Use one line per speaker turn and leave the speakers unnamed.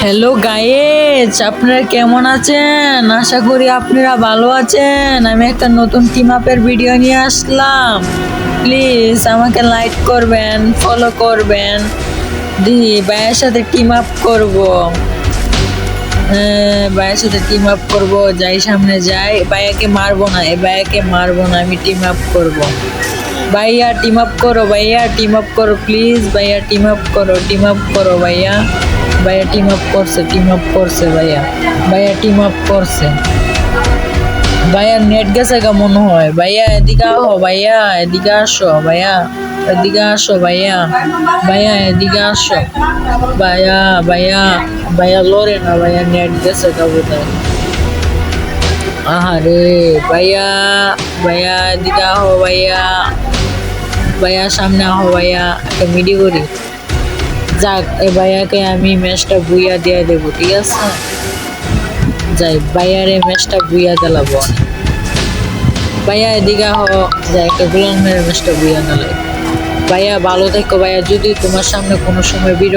Hello guys আপনারা কেমন আছেন? আশা করি আপনারা ভালো আছেন। আমি একটা নতুন টিম আপের ভিডিও নিয়ে আসলাম। প্লিজ আমাকে লাইক করবেন ফলো করবেন। দি, ভাইয়ের সাথে টিম আপ করব ভাইয়ের সাথে টিম আপ করব। যাই সামনে যাই, ভাইয়াকে মারবো না এ ভাইয়াকে মারবো না, আমি টিম আপ করব। ভাইয়া টিম আপ করো, ভাইয়া টিম আপ করো প্লিজ ভাইয়া টিম আপ করো টিম আপ করো, ভাইয়া। ভাইয়া টিম আপ করছে টিম আপ করছে ভাইয়া। ভাইয়া টিম আপ করছে। ভাইয়া নেট গেছে গা মনে হয়। ভাইয়া এদিকে আহো, ভাইয়া এদিকে আসো, ভাইয়া। এদিকে আসো, ভাইয়া। ভাইয়া এদিকে আসো। ভাইয়া ভাইয়া ভাইয়া লড়ে না, ভাইয়া নেট গেছে বোধহয়। আহারে, ভাইয়া ভাইয়া এদিকে আহো, ভাইয়া। ভাইয়া সামনে আহো, ভাইয়া, একটা মিডি করি যাক, এ ভাইয়াকে আমি ম্যাচটা বুইয়া দিয়ে দেবো, ঠিক আছে? যাই, ভাইয়ার এই ম্যাচটা বুইয়া দিলাবো ভাইয়া, এদিকে হ যাই একটা ম্যাচটা বুইয়া দিলাই ভাইয়া, ভালো থাকো, ভাইয়া। যদি তোমার সামনে কোনো সময় বিরক্ত